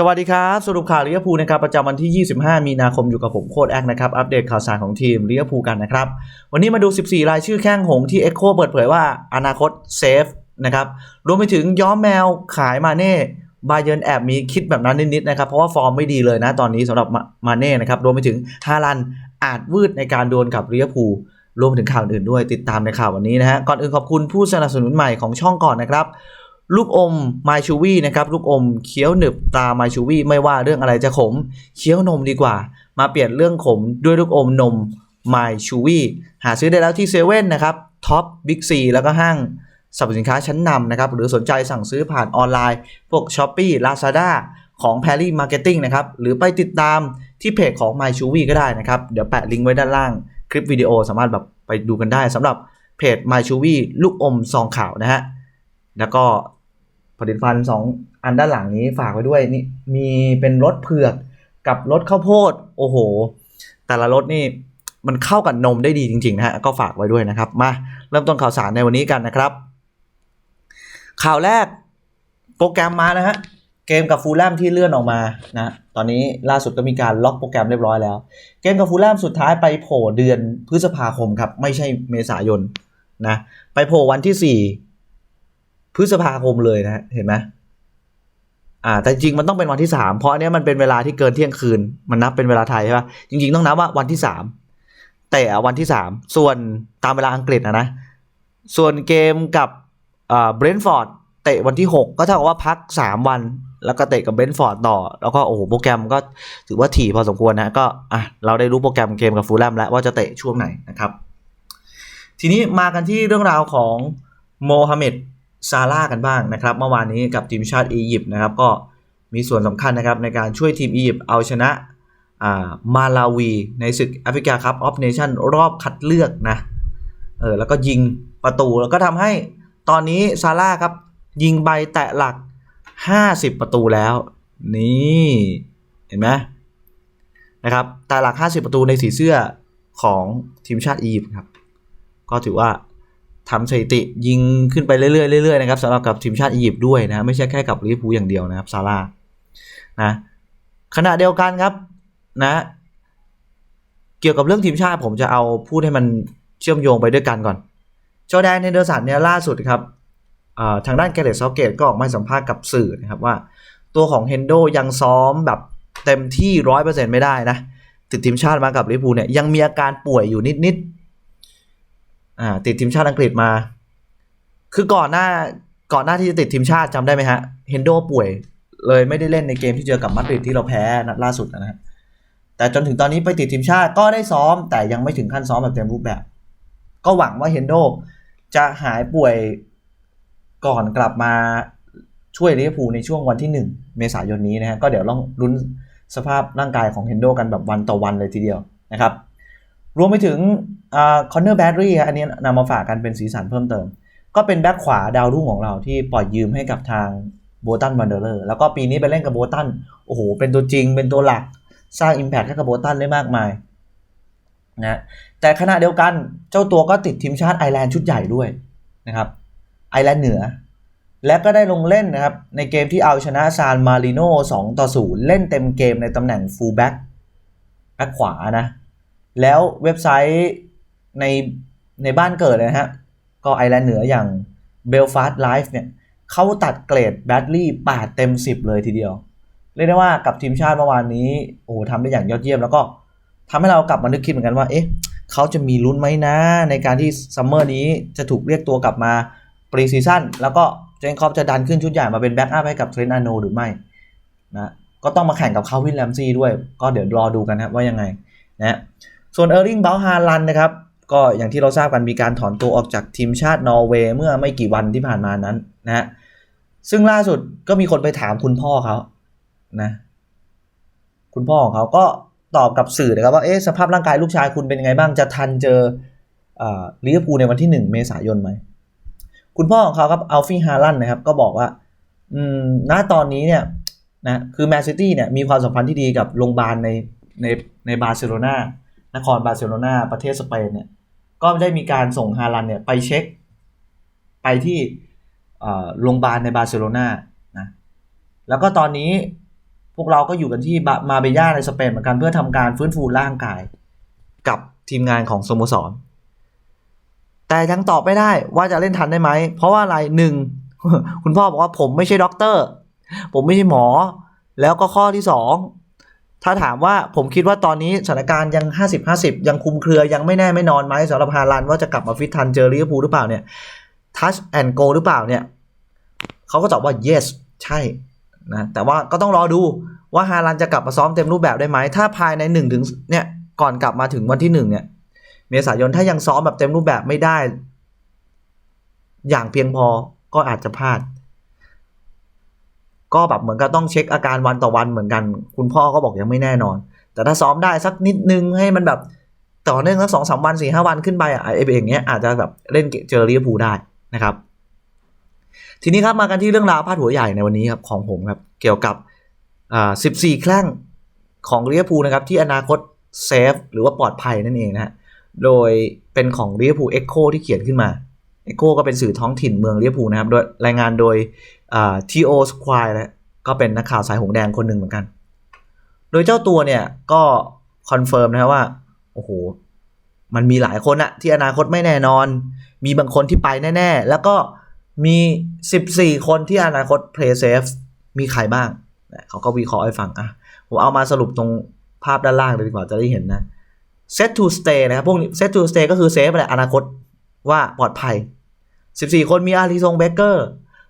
สวัสดีครับ สรุปข่าวลิเวอร์พูลนะครับประจำวันที่ 25 มีนาคมอยู่กับผมโค้ดแอคนะครับ อัปเดตข่าวสารของทีมลิเวอร์พูลกันนะครับ วันนี้มาดู 14 รายชื่อแข้งหงส์ที่เอ็กโคเปิดเผยว่าอนาคตเซฟนะครับ รวมไปถึงย้อมแมวขายมาเน่บาเยินแอบมีคิดแบบนั้นนิดๆนะครับ เพราะว่าฟอร์มไม่ดีเลยนะตอนนี้สำหรับมาเน่นะครับรวมไปถึงฮาลันอาจวืดในการดวลกับลิเวอร์พูลรวมถึงข่าวอื่นด้วยติดตามในข่าววันนี้นะฮะก่อนอื่นขอบคุณผู้สนับสนุนใหม่ของช่องก่อนนะครับ ลูกอมไมชูวี่นะครับลูกอมเคี้ยวหนึบตาไมชูวี่ไม่ว่าเรื่องอะไรจะขมเคี้ยวนมดีกว่า มาเปลี่ยนเรื่องขมด้วยลูกอมนมไมชูวี่หาซื้อได้แล้วที่เซเว่นนะครับท็อปบิ๊กซีแล้วก็ห้างสรรพสินค้าชั้นนำนะครับหรือสนใจสั่งซื้อผ่านออนไลน์ พวก s h อ p e e Lazada ของ p a r i Marketing นะครับหรือไปติดตามที่เพจของ My c h u w i ก็ได้นะครับ เดี๋ยวแปะลิงก์ไว้ด้านล่าง คลิปวิดีโอสามารถแบบไปดูกันได้สำหรับเพจ My c h u w i ลูกอมซองข่าวนะฮะแล้วก็ ผลิตภัณฑ์สองอันด้านหลังนี้ฝากไว้ด้วยนี่มีเป็นรสเผือกกับรสข้าวโพด โอ้โห แต่ละรสนี่มันเข้ากับนมได้ดีจริงๆนะฮะก็ฝากไว้ด้วยนะครับ มาเริ่มต้นข่าวสารในวันนี้กันนะครับ ข่าวแรกโปรแกรมมานะฮะเกมกับฟูลแลมที่เลื่อนออกมานะตอนนี้ล่าสุดก็มีการล็อกโปรแกรมเรียบร้อยแล้ว เกมกับฟูลแลมสุดท้ายไปโผล่เดือนพฤษภาคมครับ ไม่ใช่เมษายนนะไปโผล่วันที่ 4 พฤษภาคมเลยนะฮะเห็นไหมอ่า แต่จริงมันต้องเป็นวันที่3เพราะอันเนี้ยมันเป็นเวลาที่เกินเที่ยงคืน มันนับเป็นเวลาไทยใช่ปะจริง ๆ ต้องนับว่าวันที่3แต่วันที่3ส่วนตามเวลาอังกฤษนะนะ ส่วนเกมกับอ่าเบรนท์ฟอร์ดเตะวันที่ 6 ก็เท่ากับว่าพัก 3 วัน แล้วก็เตะกับเบรนท์ฟอร์ดต่อ แล้วก็โอ้โหโปรแกรมก็ถือว่าถี่พอสมควรนะ ก็อะเราได้รู้โปรแกรมเกมกับฟูลแลมแล้วว่าจะเตะช่วงไหนนะครับ ทีนี้มากันที่เรื่องราวของโมฮัมเหม็ด ซาร่าห์กันบ้างนะครับ เมื่อวานนี้กับทีมชาติอียิปต์นะครับ ก็มีส่วนสำคัญนะครับในการช่วยทีมอียิปต์เอาชนะมาลาวีในศึกแอฟริกาคัพออฟเนชั่นรอบคัดเลือกนะเออแล้วก็ยิงประตูแล้วก็ทำให้ตอนนี้ซาร่าครับ ยิงใบแตะหลัก 50 ประตูแล้ว นี่เห็นไหมนะครับแต่หลัก 50 ประตูในสีเสื้อของทีมชาติอียิปต์ครับ ก็ถือว่า ทำสถิติยิงขึ้นไปเรื่อยๆเรื่อยๆนะครับสำหรับกับทีมชาติอียิปต์ด้วยนะ ไม่ใช่แค่กับลิเวอร์พูลอย่างเดียวนะครับซาร่านะขณะเดียวกันครับนะเกี่ยวกับเรื่องทีมชาติผมจะเอาพูดให้มันเชื่อมโยงไปด้วยกันก่อนจอร์แดนเฮนเดอร์สันเนี่ยล่าสุดครับทางด้านแกเรตซอเกตก็ออกมาสัมภาษณ์กับสื่อนะครับว่า ตัวของเฮนโดยังซ้อมแบบเต็มที่ร้อยเปอร์เซ็นต์ไม่ได้นะติดทีมชาติมากับลิเวอร์พูลเนี่ยยังมีอาการป่วยอยู่นิดๆ อ่าติดทีมชาติอังกฤษมา คือก่อนหน้าก่อนหน้าที่จะติดทีมชาติจำได้ไหมฮะ เฮนโดป่วย เลยไม่ได้เล่นในเกมที่เจอกับมาดริดที่เราแพ้นัดล่าสุดนะฮะแต่จนถึงตอนนี้ไปติดทีมชาติก็ได้ซ้อม แต่ยังไม่ถึงขั้นซ้อมแบบเต็มรูปแบบ ก็หวังว่าเฮนโดจะหายป่วยก่อนกลับมาช่วยลิเวอร์พูลในช่วงวันที่ 1 เมษายนนี้นะฮะก็เดี๋ยวลองลุ้นสภาพร่างกายของเฮนโดกันแบบวันต่อวันเลยทีเดียวนะครับ รวมไปถึงคอนเนอร์แบดรี่อันนี้นำมาฝากกันเป็นสีสันเพิ่มเติม ก็เป็นแบ็คขวาดาวรุ่งของเราที่ปล่อยยืมให้กับทางโบตันวันเดอร์แล้วก็ปีนี้ไปเล่นกับโบตันโอ้โห เป็นตัวจริงเป็นตัวหลักสร้าง Impact ให้กับโบตันได้มากมายนะแต่ขณะเดียวกันเจ้าตัวก็ติดทีมชาติไอร์แลนด์ชุดใหญ่ด้วยนะครับไอร์แลนด์เหนือ และก็ได้ลงเล่นนะครับ ในเกมที่เอาชนะซานมาริโน่2ต่อ0เล่นเต็มเกมในตำแหน่งฟูลแบ็กแบ็คขวานะ แล้วเว็บไซต์ในในบ้านเกิดนะฮะ ก็ไอแลนด์เหนืออย่าง Belfast Live เนี่ยเขาตัดเกรดแบดลี่8เต็ม 10 เลยทีเดียว เรียกได้ว่ากับทีมชาติเมื่อวานนี้โอ้โหทำได้อย่างยอดเยี่ยม แล้วก็ทำให้เรากลับมานึกคิดเหมือนกันว่า เอ๊ะเขาจะมีลุ้นไหมนะ ในการที่ซัมเมอร์นี้จะถูกเรียกตัวกลับมาปรีซีซั่นแล้วก็เจนคอปจะดันขึ้นชุดใหญ่มาเป็นแบ็กอัพให้กับเทรนอาโนหรือไม่นะก็ต้องมาแข่งกับเขาวินแลมซี่ด้วย ก็เดี๋ยวรอดูกันนะว่ายังไงนะ ส่วนเออร์ลิงเบลฮาลันนะครับ ก็อย่างที่เราทราบกันมีการถอนตัวออกจากทีมชาตินอร์เวย์เมื่อไม่กี่วันที่ผ่านมานั้นนะฮะซึ่งล่าสุดก็มีคนไปถามคุณพ่อเขานะคุณพ่อของเขาก็ตอบกับสื่อนะครับว่าเอ๊ะสภาพร่างกายลูกชายคุณเป็นยังไงบ้างจะทันเจอลิเวอร์พูลในวันที่ 1 เมษายนไหม คุณพ่อของเขาครับอัลฟี่ฮาลันนะครับ ก็บอกว่า อืมณตอนนี้เนี่ยนะคือแมนซิตี้เนี่ยมีความสัมพันธ์ที่ดีกับโรงพยาบาลในในในบาร์เซโลนา นครบาร์เซโลนาประเทศสเปนเนี่ย ก็ได้มีการส่งฮาลันเนี่ยไปเช็ค ไปที่โรงพยาบาลในบาร์เซโลนานะ แล้วก็ตอนนี้พวกเราก็อยู่กันที่มาเบย่าในสเปนเหมือนกันเพื่อทำการฟื้นฟูร่างกายกับทีมงานของสโมสร แต่ยังตอบไม่ได้ว่าจะเล่นทันได้ไหม เพราะว่าอะไรหนึ่งคุณพ่อบอกว่าผมไม่ใช่ด็อกเตอร์ ผมไม่ใช่หมอ แล้วก็ข้อที่สอง ถ้าถามว่าผมคิดว่าตอนนี้สถานการณ์ยัง 50 50 ยังคุมเครือยังไม่แน่ไม่นอนไหมสำหรับฮาลันว่าจะกลับมาฟิตทันเจอลิเวอร์พูลหรือเปล่าเนี่ยทัชแอนด์โกหรือเปล่าเนี่ยเขาก็ตอบว่า yes ใช่นะแต่ว่าก็ต้องรอดูว่าฮาลันจะกลับมาซ้อมเต็มรูปแบบได้ไหม ถ้าภายใน1นถึงเนี่ยก่อนกลับมาถึงวันที่1เนี่ยเมษายนถ้ายังซ้อมแบบเต็มรูปแบบไม่ได้ อย่างเพียงพอก็อาจจะพลาด ก็แบบเหมือนกับต้องเช็คอาการวันต่อวันเหมือนกัน คุณพ่อก็บอกยังไม่แน่นอน แต่ถ้าซ้อมได้สักนิดนึงให้มันแบบต่อเนื่องสักสองสามวันสี่ห้าวันขึ้นไปอะไอ้อย่างเงี้ยอาจจะแบบเล่นเจอลิเวอร์พูลได้นะครับ ทีนี้ครับมากันที่เรื่องราวพาดหัวใหญ่ในวันนี้ครับของผมครับเกี่ยวกับอ่าสิบสี่แคล่งของลิเวอร์พูลนะครับที่อนาคตเซฟหรือว่าปลอดภัยนั่นเองนะฮะโดยเป็นของลิเวอร์พูลเอ็กโคที่เขียนขึ้นมา เอ็กโคก็เป็นสื่อท้องถิ่นเมืองเวอร์พูนะครับ โดยรายงานโดยทีโอสควายนะก็เป็นนักข่าวสายหงแดงคนหนึ่งเหมือนกัน โดยเจ้าตัวเนี่ยก็คอนเฟิร์มนะครับว่า โอ้โห มันมีหลายคนอะที่อนาคตไม่แน่นอน มีบางคนที่ไปแน่ ๆ แล้วก็มี 14 คนที่อนาคต play safe มีใครบ้าง เขาก็วิเคราะห์ให้ฟังอะผมเอามาสรุปตรงภาพด้านล่างเลยดีกว่าจะได้เห็นนะ set to stay นะครับ พวกนี้ set to stay ก็คือเซฟแหละอนาคตว่าปลอดภัย 14 คนมีอาริซงเบเกอร์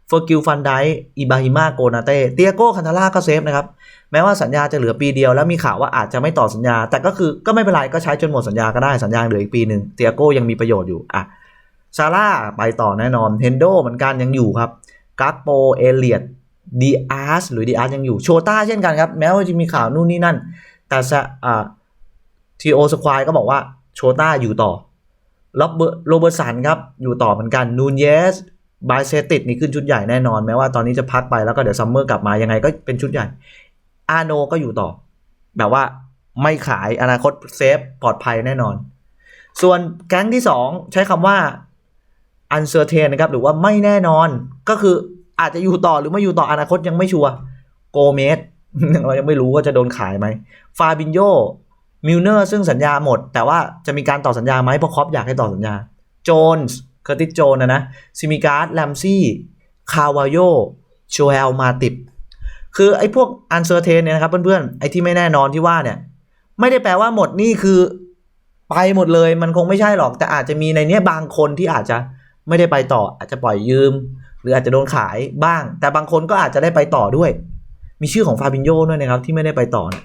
เฟอร์กิลฟันไดอิบาฮิมาโกนาเต้เตียโก้คันทาร่าก็เซฟนะครับ แม้ว่าสัญญาจะเหลือปีเดียวแล้วมีข่าวว่าอาจจะไม่ต่อสัญญา แต่ก็คือก็ไม่เป็นไร ก็ใช้จนหมดสัญญาก็ได้สัญญาเหลืออีกปีหนึ่งเตียโก้ยังมีประโยชน์อยู่อะซาร่าไปต่อแน่นอนเฮนโดเหมือนกันยังอยู่ครับกาโปเอเลียดดีอาร์สหรือดีอาร์สยังอยู่โชต้าเช่นกันครับ แม้ว่าจะมีข่าวนู่นนี่นั่น แต่ซะอ่าทีโอสควายก็บอกว่าโชต้าอยู่ต่อ บเบอร์โรเบอร์สันครับ อยู่ต่อเหมือนกันนูนเยสบายเซติดนี่ขึ้นชุดใหญ่แน่นอนแม้ว่าตอนนี้จะพักไปแล้วก็เดี๋ยวซัมเมอร์กลับมายังไงก็เป็นชุดใหญ่ อาโนก็อยู่ต่อ แบบว่าไม่ขายอนาคตเซฟปลอดภัยแน่นอน ส่วนแก๊งที่ 2 ใช้คำว่า uncertain นะครับ หรือว่าไม่แน่นอนก็คืออาจจะอยู่ต่อหรือไม่อยู่ต่ออนาคตยังไม่ชัวร์โกเมสเรายังไม่รู้ว่าจะโดนขายไหมฟาบินโย มิลเนอร์ซึ่งสัญญาหมด แต่ว่าจะมีการต่อสัญญาไหมเพราะคอปอยากให้ต่อสัญญาโจนส์เคอร์ติสโจนนะนะซิมิการ์ดแลมซี่คาวาโยโชเอลมาติบคือไอ้พวกอันเซอร์เทนเนี่ยนะครับเพื่อนๆ ไอ้ที่ไม่แน่นอนที่ว่าเนี่ย ไม่ได้แปลว่าหมดนี่คือไปหมดเลยมันคงไม่ใช่หรอก แต่อาจจะมีในเนี้ยบางคนที่อาจจะไม่ได้ไปต่อ อาจจะปล่อยยืม หรืออาจจะโดนขายบ้าง แต่บางคนก็อาจจะได้ไปต่อด้วย มีชื่อของฟาบินโยด้วยนะครับที่ไม่ได้ไปต่อนะ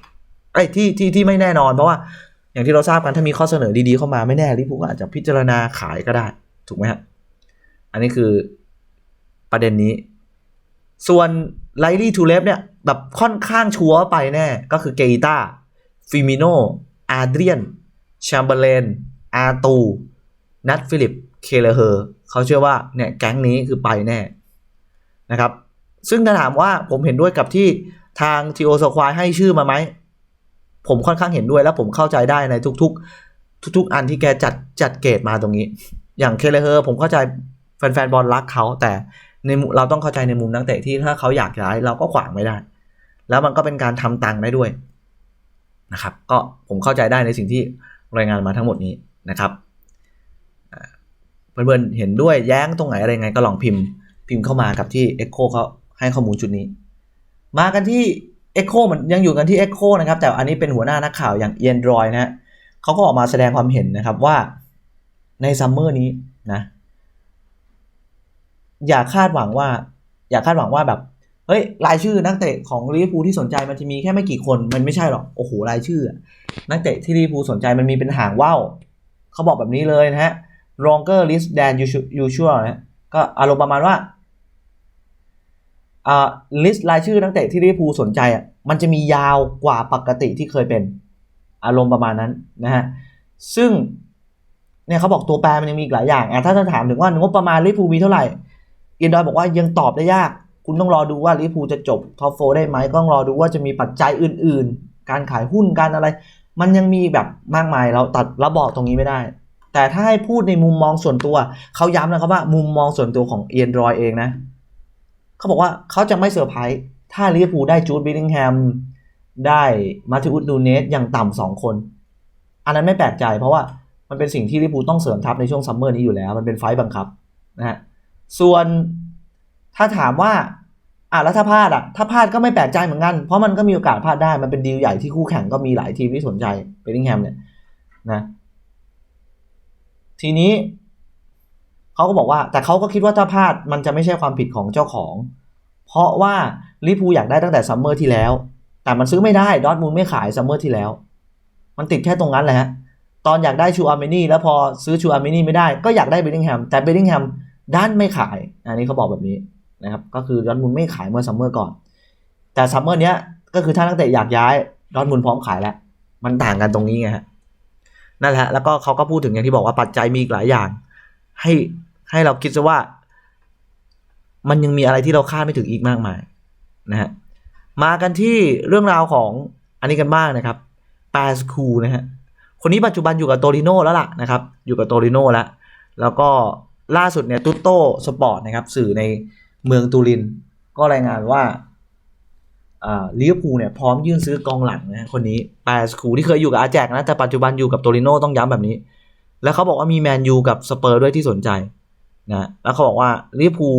ไอ้ที่ที่ที่ไม่แน่นอนเพราะว่า อย่างที่เราทราบกันถ้ามีข้อเสนอดีๆเข้ามาไม่แน่ลิพูก็อาจจะพิจารณาขายก็ได้ ถูกไหมฮะอันนี้คือประเด็นนี้ ส่วนไลลี่ทูเลฟเนี่ย แบบค่อนข้างชัวร์ไปแน่ ก็คือเกอิต้าฟิมิโนอาเดรียนแชมเบอร์เลนอาตูนัทฟิลิปเคเลเฮอร์เขาเชื่อว่าเนี่ยแก๊งนี้คือไปแน่นะครับ ซึ่งถ้าถามว่าผมเห็นด้วยกับที่ทางทีโอสควายให้ชื่อมาไหม ผมค่อนข้างเห็นด้วยแล้วผมเข้าใจได้ในทุก ๆ ทุก ๆ อันที่แกจัดจัดเกตมาตรงนี้ อย่างเคเลเฮอร์ผมเข้าใจแฟนๆบอลรักเขาแต่ในเราต้องเข้าใจในมุมนักเตะที่ถ้าเขาอยากย้ายเราก็ขวางไม่ได้ แล้วมันก็เป็นการทำตังค์ได้ด้วยนะครับ ก็ผมเข้าใจได้ในสิ่งที่รายงานมาทั้งหมดนี้นะครับเพื่อนๆเห็นด้วยแย้งตรงไหนอะไรไงก็ลองพิมพ์ พิมพ์เข้ามากับที่ Echo เขาให้ข้อมูลชุดนี้ มากันที่ Echo มันยังอยู่กันที่ Echo นะครับ แต่อันนี้เป็นหัวหน้านักข่าวอย่างเอียนดรอยนะเขาก็ออกมาแสดงความเห็นนะครับว่าในซัมเมอร์นี้นะ อย่าคาดหวังว่า อย่าคาดหวังว่าแบบ เฮ้ย รายชื่อนักเตะของลิเวอร์พูลที่สนใจมันจะมีแค่ไม่กี่คน มันไม่ใช่หรอก โอ้โห รายชื่อ นักเตะที่ลิเวอร์พูลสนใจมันมีเป็นหางว่าวเขาบอกแบบนี้เลยนะฮะ longer list than usual นะก็อารมณ์ประมาณว่า อ่า list รายชื่อนักเตะที่ลิเวอร์พูลสนใจอะมันจะมียาวกว่าปกติที่เคยเป็นอารมณ์ประมาณนั้นนะฮะซึ่งเนี่ยเขาบอกตัวแปรมันยังมีอีกหลายอย่างอะถ้าจะถามถึงว่างบประมาณลิเวอร์พูลมีเท่าไหร่เอียนดอยบอกว่ายังตอบได้ยาก คุณต้องรอดูว่าลิเวอร์พูลจะจบท็อปโฟได้ไหมก็ต้องรอดูว่าจะมีปัจจัยอื่น ๆ การขายหุ้นการอะไร มันยังมีแบบมากมายเราตัดเราบอกตรงนี้ไม่ได้ แต่ถ้าให้พูดในมุมมองส่วนตัวเขาย้ำนะครับว่ามุมมองส่วนตัวของเอียนดรอยเองนะ เขาบอกว่าเขาจะไม่เซอร์ไพรส์ถ้าลิเวอร์พูลได้จูดบิลลิงแฮมได้มาธิอุสนูเนสอย่างต่ำสองคน อันนั้นไม่แปลกใจเพราะว่ามันเป็นสิ่งที่ลิเวอร์พูลต้องเสริมทัพในช่วงซัมเมอร์นี้อยู่แล้ว มันเป็นไฟต์บังคับนะฮะส่วนถ้าถามว่าอะแล้วถ้าพลาดอะถ้าพลาดก็ไม่แปลกใจเหมือนกัน เพราะมันก็มีโอกาสพลาดได้มันเป็นดีลใหญ่ที่คู่แข่งก็มีหลายทีมที่สนใจเบลลิงแฮมเนี่ยนะทีนี้ เขาก็บอกว่า แต่เขาก็คิดว่าถ้าพลาดมันจะไม่ใช่ความผิดของเจ้าของ เพราะว่าลิพูอยากได้ตั้งแต่ซัมเมอร์ที่แล้ว แต่มันซื้อไม่ได้ดอทมูลไม่ขายซัมเมอร์ที่แล้ว มันติดแค่ตรงนั้นแหละฮะตอนอยากได้ชูอาร์เมนี่แล้วพอซื้อชูอาร์เมนี่ไม่ได้ก็อยากได้เบลลิงแฮมแต่เบลลิงแฮมด้านไม่ขาย อันนี้เขาบอกแบบนี้นะครับก็คือดอทมูลไม่ขายเมื่อซัมเมอร์ก่อน แต่ซัมเมอร์เนี้ยก็คือถ้านักเตะอยากย้ายดอทมูลพร้อมขายแล้วมันต่างกันตรงนี้ไงฮะนั่นแหละแล้วก็เขาก็พูดถึงอย่างที่บอกว่าปัจจัยมีอีกหลายอย่าง ให้ ให้เราคิดซะว่า มันยังมีอะไรที่เราคาดไม่ถึงอีกมากมายนะฮะมากันที่เรื่องราวของอันนี้กันบ้างนะครับปาสคูนะฮะคนนี้ปัจจุบันอยู่กับโตริโน่แล้วล่ะนะครับ อยู่กับโตริโน่แล้ว แล้วก็ล่าสุดเนี่ยตุตโต้สปอร์ตนะครับ สื่อในเมืองตูริน ก็รายงานว่าลิเวอร์พูลเนี่ยพร้อมยื่นซื้อกองหลังนะคนนี้ปาสคูที่เคยอยู่กับอาแจกนะ แต่ปัจจุบันอยู่กับโตริโน่ต้องย้ำแบบนี้ แล้วเขาบอกว่ามีแมนยูกับสเปอร์ด้วยที่สนใจ นะแล้วเขาบอกว่าลิเวอร์พูล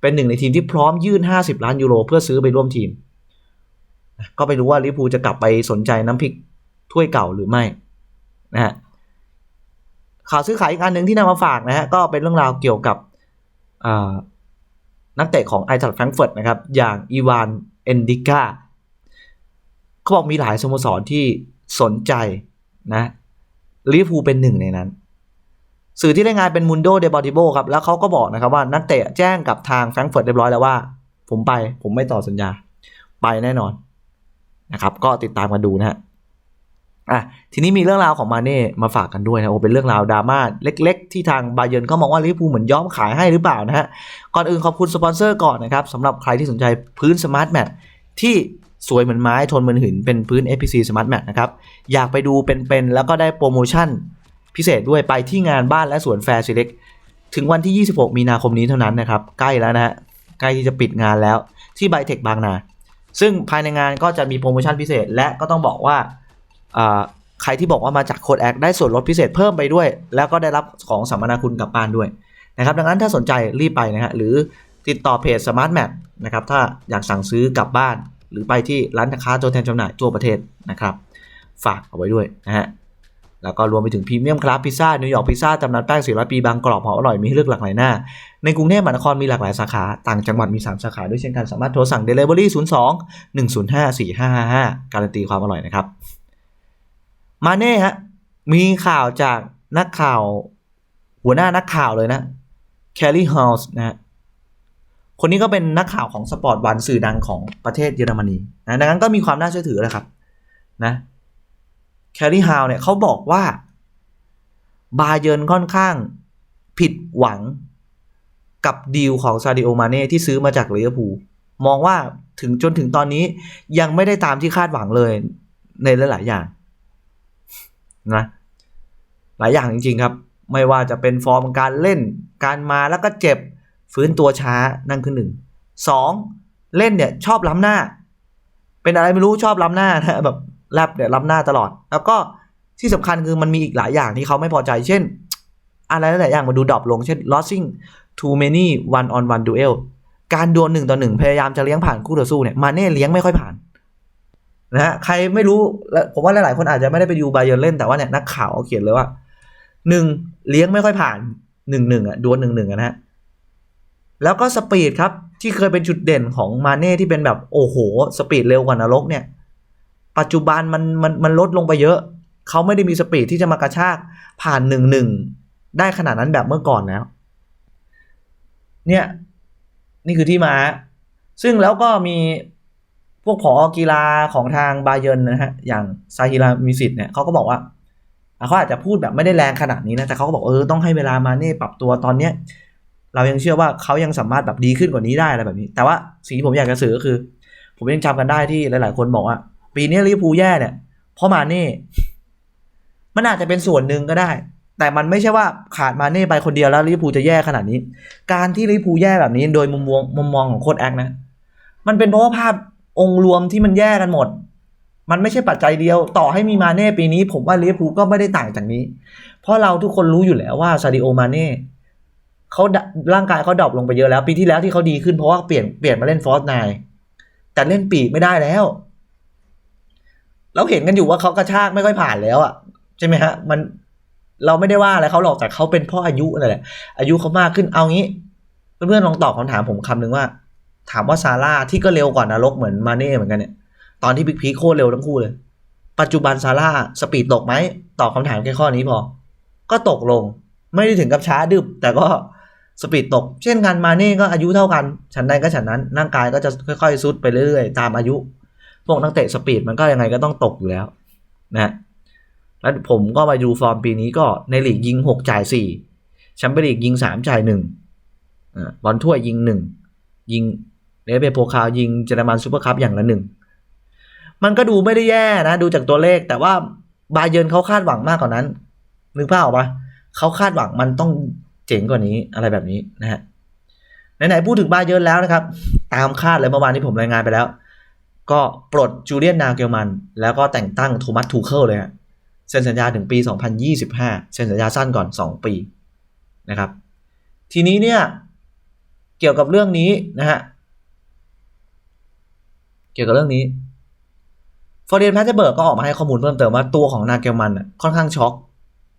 เป็นหนึ่งในทีมที่พร้อมยื่น 50 ล้านยูโรเพื่อซื้อไปร่วมทีม ก็ไปรู้ว่าลิเวอร์พูลจะกลับไปสนใจน้ำพริกถ้วยเก่าหรือไม่นะฮะข่าวซื้อขายอีกอันหนึ่งที่นำมาฝากนะฮะก็เป็นเรื่องราวเกี่ยวกับนักเตะของไอทัลแฟรงเฟิร์ตนะครับ อย่างอีวานเอนดิก้าเขาบอกมีหลายสโมสรที่สนใจนะลิเวอร์พูลเป็นหนึ่งในนั้น สื่อที่ได้งานเป็นมุนโดเดบอติโบครับ แล้วเขาก็บอกนะครับว่านักเตะแจ้งกับทางแฟรงก์เฟิร์ตเรียบร้อยแล้วว่า ผมไปผมไม่ต่อสัญญาไปแน่นอนนะครับ ก็ติดตามกันดูนะฮะอะทีนี้มีเรื่องราวของมาเน่มาฝากกันด้วยนะโอ้เป็นเรื่องราวดราม่าเล็ก ๆ ที่ทางบาเยิร์นเขามองว่าลิเวอร์พูลเหมือนย้อมขายให้หรือเปล่านะฮะก่อนอื่นขอบคุณสปอนเซอร์ก่อนนะครับสำหรับใครที่สนใจพื้นสมาร์ทแมทที่สวยเหมือนไม้ทนเหมือนหินเป็นพื้น FPC Smart Mat นะครับ อยากไปดูเป็นๆแล้วก็ได้โปรโมชั่น พิเศษด้วยไปที่งานบ้านและสวนแฟร์ซีเล็กถึงวันที่ 26 มีนาคมนี้เท่านั้นนะครับ ใกล้แล้วนะฮะใกล้ที่จะปิดงานแล้วที่ไบเทคบางนา ซึ่งภายในงานก็จะมีโปรโมชั่นพิเศษ และก็ต้องบอกว่าใครที่บอกว่ามาจากโค้ดแอคได้ส่วนลดพิเศษเพิ่มไปด้วย แล้วก็ได้รับของสัมมนาคุณกลับบ้านด้วยนะครับดังนั้นถ้าสนใจรีบไปนะฮะหรือติดต่อเพจ Smart Mat นะครับถ้าอยากสั่งซื้อกลับบ้าน หรือไปที่ร้านค้าตัวแทนจำหน่ายทั่วประเทศนะครับ ฝากเอาไว้ด้วยนะฮะ แล้วก็รวมไปถึงพรีเมียมคลาสพิซซ่านิวยอร์กพิซซ่าตำนานแป้ง400ปีบางกรอบหอมอร่อยมีให้เลือกหลากหลายหน้า ในกรุงเทพมหานครมีหลากหลายสาขา ต่างจังหวัดมี 3 สาขาด้วยเช่นกันสามารถโทรสั่ง Delivery 02 105 4555 การันตีความอร่อยนะครับ มาเน่ฮะมีข่าวจากนักข่าว หัวหน้านักข่าวเลยนะแคลรี่ฮอลส์นะฮะคนนี้ก็เป็นนักข่าวของสปอร์ตวันสื่อดังของประเทศเยอรมนีนะดังนั้นก็มีความน่าเชื่อถือเลยครับ นะ แคลรี่ฮาวเนี่ยเขาบอกว่า บาเยิร์นค่อนข้างผิดหวังกับดีลของซาดิโอมาเน่ที่ซื้อมาจากลิเวอร์พูลมองว่าถึงจนถึงตอนนี้ยังไม่ได้ตามที่คาดหวังเลยในหลายๆอย่างนะหลายอย่างจริง ๆ ครับ ไม่ว่าจะเป็นฟอร์มการเล่นการมาแล้วก็เจ็บฟื้นตัวช้านั่นคือหนึ่งสองเล่นเนี่ยชอบล้ำหน้า เป็นอะไรไม่รู้ชอบล้ำหน้านะแบบ แลบเนี่ยล้ำหน้าตลอด แล้วก็ที่สำคัญคือมันมีอีกหลายอย่างที่เขาไม่พอใจ เช่น อะไรหลายอย่างมาดูดรอปลง เช่น losing too many one on one duel การดวลหนึ่งต่อหนึ่งพยายามจะเลี้ยงผ่านคู่ต่อสู้เนี่ยมาเน่เลี้ยงไม่ค่อยผ่านนะฮะใครไม่รู้ผมว่าหลายๆคนอาจจะไม่ได้ไปดูบาเยอร์เล่นแต่ว่าเนี่ยนักข่าวเขียนเลยว่าหนึ่งเลี้ยงไม่ค่อยผ่านหนึ่งหนึ่งอะดวลหนึ่งหนึ่งนะฮะแล้วก็สปีดครับที่เคยเป็นจุดเด่นของมาเน่ที่เป็นแบบโอ้โห สปีดเร็วกว่านรกเนี่ย ปัจจุบันมันมันมันลดลงไปเยอะ เขาไม่ได้มีสปีดที่จะมากระชากผ่านหนึ่งหนึ่งได้ขนาดนั้นแบบเมื่อก่อนแล้ว เนี่ย นี่คือที่มา ซึ่งแล้วก็มีพวกผอกีฬาของทางบาเยนนะฮะ อย่างซาฮิรามิสิตเนี่ยเขาก็บอกว่าเขาอาจจะพูดแบบไม่ได้แรงขนาดนี้นะ แต่เขาก็บอกเออต้องให้เวลามาเน่ปรับตัวตอนเนี้ย เรายังเชื่อว่าเขายังสามารถแบบดีขึ้นกว่านี้ได้อะไรแบบนี้ แต่ว่าสิ่งที่ผมอยากจะสื่อก็คือ ผมยังจำกันได้ที่หลาย ๆ คนบอกว่า ปีนี้ลิเวอร์พูลแย่เนี่ย เพราะมาเน่ มันอาจจะเป็นส่วนหนึ่งก็ได้ แต่มันไม่ใช่ว่าขาดมาเน่ไปคนเดียวแล้วลิเวอร์พูลจะแย่ขนาดนี้ การที่ลิเวอร์พูลแย่แบบนี้ โดยมุมมองมุมมองของโค้ชแอคนะ มันเป็นเพราะว่าภาพองค์รวมที่มันแย่กันหมด มันไม่ใช่ปัจจัยเดียว ต่อให้มีมาเน่ปีนี้ ผมว่าลิเวอร์พูลก็ไม่ได้ต่างจากนี้ เพราะเราทุกคนรู้อยู่แล้วว่าซาดิโอมาเน่เขาร่างกายเขาดรอปลงไปเยอะแล้ว ปีที่แล้วที่เขาดีขึ้นเพราะว่าเปลี่ยนเปลี่ยนมาเล่นฟอร์สไนแต่เล่นปีกไม่ได้แล้ว เราเห็นกันอยู่ว่าเขากระชากไม่ค่อยผ่านแล้วอะใช่ไหมฮะ มันเราไม่ได้ว่าอะไรเขาหรอกแต่เขาเป็นพ่ออายุนั่นแหละอายุเขามากขึ้นเอางี้ เพื่อนๆลองตอบคำถามผมคำหนึ่งว่า ถามว่าซาร่าที่ก็เร็วกว่านรกเหมือนมาเน่เหมือนกันเนี่ยตอนที่บิ๊กพีโคตรเร็วทั้งคู่เลย ปัจจุบันซาร่าสปีดตกไหมตอบคำถามแค่ข้อนี้พอ ก็ตกลงไม่ได้ถึงกับช้าดึบแต่ก็สปีดตก เช่นกันมาเน่ก็อายุเท่ากัน ฉันใดก็ฉันนั้นร่างกายก็จะค่อยๆซุดไปเรื่อยๆ ตามอายุ พวกนักเตะสปีดมันก็ยังไงก็ต้องตกอยู่แล้วนะแล้วผมก็มาดูฟอร์มปีนี้ก็ในลีกยิงหกจ่ายสี่แชมเปี้ยนลีกยิงสามจ่ายหนึ่งบอลถ้วยยิงหนึ่งยิงเลเวโพคาวยิงเจอรมันซูเปอร์คัพอย่างละหนึ่งมันก็ดูไม่ได้แย่นะ ดูจากตัวเลขแต่ว่าบาเยิร์นเขาคาดหวังมากกว่านั้น นึกภาพออกปะเขาคาดหวังมันต้องเจ๋งกว่านี้อะไรแบบนี้นะฮะไหนๆพูดถึงบาเยิร์นแล้วนะครับ ตามคาดเลยเมื่อวานที่ผมรายงานไปแล้ว ก็ปลดจูเลียนนาเกลมัน แล้วก็แต่งตั้งโทมัสทูเคิลเลยฮะเซ็นสัญญาถึงปี 2025 เซ็นสัญญาสั้นก่อน 2 ปีนะครับ ทีนี้เนี่ย เกี่ยวกับเรื่องนี้นะฮะ เกี่ยวกับเรื่องนี้ฟอร์เรนแพทเทเบิร์กก็ออกมาให้ข้อมูลเพิ่มเติมว่าตัวของนาเกลมันอะค่อนข้างช็อก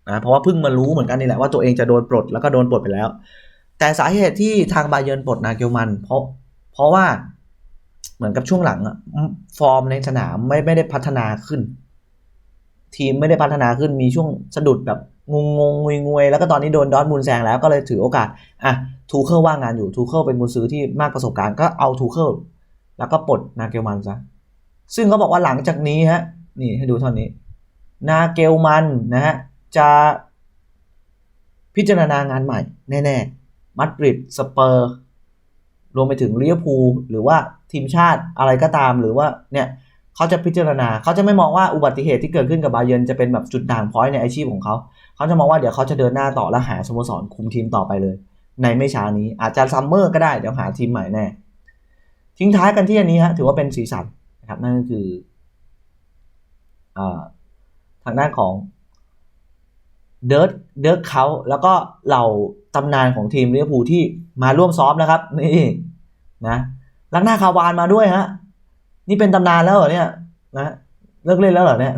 นะเพราะว่าเพิ่งมารู้เหมือนกันนี่แหละว่าตัวเองจะโดนปลดแล้วก็โดนปลดไปแล้ว แต่สาเหตุที่ทางบาเยิร์นปลดนาเกลมัน เพราะเพราะว่า เหมือนกับช่วงหลังอะฟอร์มในสนามไม่ไม่ได้พัฒนาขึ้น ทีมไม่ได้พัฒนาขึ้นมีช่วงสะดุดแบบงงงงวยงวยแล้วก็ตอนนี้โดนดอทมูลแซงแล้วก็เลยถือโอกาสอะทูเคิลว่างงานอยู่ทูเคิลเป็นกุนซื้อที่มากประสบการณ์ก็เอาทูเคิลแล้วก็ปลดนาเกลมันซะซึ่งเขาบอกว่าหลังจากนี้ฮะนี่ให้ดูเท่านี้ นาเกลมันนะฮะจะพิจารณางานใหม่แน่ๆมาดริดสเปอร์ รวมไปถึงลิเวอร์พูหรือว่า ทีมชาติอะไรก็ตามหรือว่าเนี่ยเขาจะพิจารณาเขาจะไม่มองว่าอุบัติเหตุที่เกิดขึ้นกับบาเยิร์นจะเป็นแบบจุดด่างพร้อยในอาชีพของเขาเขาจะมองว่าเดี๋ยวเขาจะเดินหน้าต่อและหาสโมสรคุมทีมต่อไปเลย ในไม่ช้านี้อาจจะซัมเมอร์ก็ได้เดี๋ยวหาทีมใหม่แน่ทิ้งท้ายกันที่อันนี้ฮะถือว่าเป็นสีสันนะครับนั่นก็คืออทางด้านของเดิร์ดเดิร์ดเขาแล้วก็เหล่าตำนานของทีมลิเวอร์พูที่มาร่วมซ้อมนะครับ นี่นะ ลักหน้าคาวานมาด้วยฮะ นี่เป็นตำนานแล้วเหรอเนี่ยนะเลิกเล่นแล้วเหรอเนี่ย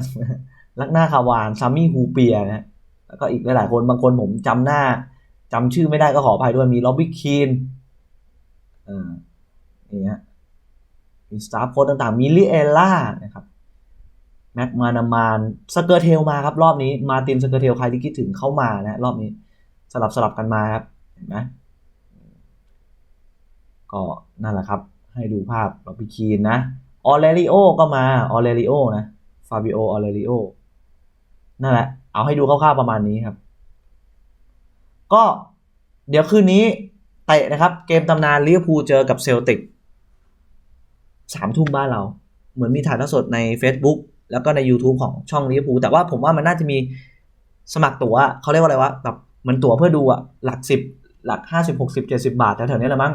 ลักหน้าคาวานซามี่ฮูเปียนะแล้วก็อีกหลายๆคนบางคนผมจำหน้าจำชื่อไม่ได้ก็ขออภัยด้วยมีล็อบบี้คีนอ่านี่ฮะมีสตาฟโค้ดต่างๆมิลลี่เอล่านะครับแม็กมานามานสเกอร์เทลมาครับ รอบนี้มาตินสเกอร์เทลใครที่คิดถึงเข้ามานะ รอบนี้สลับสลับกันมาครับ เห็นไหมก็นั่นแหละครับ ให้ดูภาพล็อบบี้คีนนะออเรลิโอก็มาออเรลิโอนะฟาบิโอออเรลิโอนั่นแหละ เอาให้ดูคร่าวๆประมาณนี้ครับ ก็เดี๋ยวคืนนี้เตะนะครับ เกมตำนานลิเวอร์พูลเจอกับเซลติกสามทุ่มบ้านเรา เหมือนมีถ่ายทอดสดใน Facebook แล้วก็ใน YouTube ของช่องลิเวอร์พูลแต่ว่าผมว่ามันน่าจะมีสมัครตั๋วเขาเรียกว่าอะไรวะแบบเหมือนตั๋วเพื่อดูอะหลักสิบหลักห้าสิบหกสิบเจ็ดสิบาทแถวๆนี้แหละมั้ง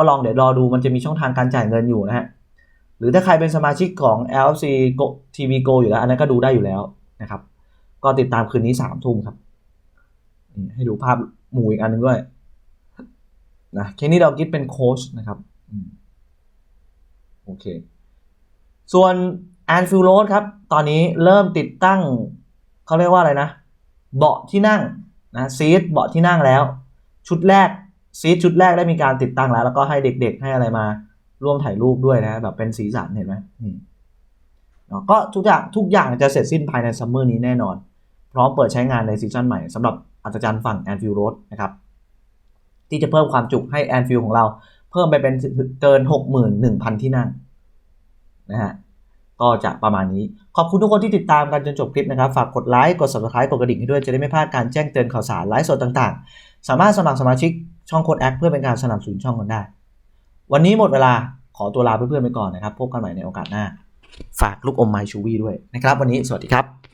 ก็ลองเดี๋ยวรอดูมันจะมีช่องทางการจ่ายเงินอยู่นะฮะหรือถ้าใครเป็นสมาชิกของ LFC Go TV Go อยู่แล้ว อันนั้นก็ดูได้อยู่แล้วนะครับ ก็ติดตามคืนนี้สามทุ่มครับ ให้ดูภาพหมู่อีกอันนึงด้วยนะเคนนี่ดอกิสเป็นโค้ชนะครับโอเค ส่วนแอนฟิลโรดครับ ตอนนี้เริ่มติดตั้ง เขาเรียกว่าอะไรนะ เบาะที่นั่งนะซีทเบาะที่นั่งแล้ว ชุดแรก ซีทชุดแรกได้มีการติดตั้งแล้ว แล้วก็ให้เด็กๆ ให้อะไรมาร่วมถ่ายรูปด้วยนะ แบบเป็นสีสันเห็นไหมนี่ก็ทุกอย่างทุกอย่างจะเสร็จสิ้นภายในซัมเมอร์นี้แน่นอน พร้อมเปิดใช้งานในซีซั่นใหม่สำหรับอัศจรรย์ฝั่งแอนฟิลโรดนะครับที่จะเพิ่มความจุให้แอนฟิลของเรา เพิ่มไปเป็นเกิน 61,000 ที่นั่งนะฮะก็จะประมาณนี้ ขอบคุณทุกคนที่ติดตามกันจนจบคลิปนะครับ ฝากกดไลค์ กด subscribe กดกระดิ่งให้ด้วย จะได้ไม่พลาดการแจ้งเตือนข่าวสารไลฟ์สดต่างๆ สามารถสมัครสมาชิก ช่องโค้ดแอคเพื่อเป็นการสนับสนุนช่องกันได้ วันนี้หมดเวลาขอตัวลาเพื่อนๆไปก่อนนะครับ พบกันใหม่ในโอกาสหน้า ฝากลูกอมไมชูวี่ด้วยนะครับ วันนี้สวัสดีครับ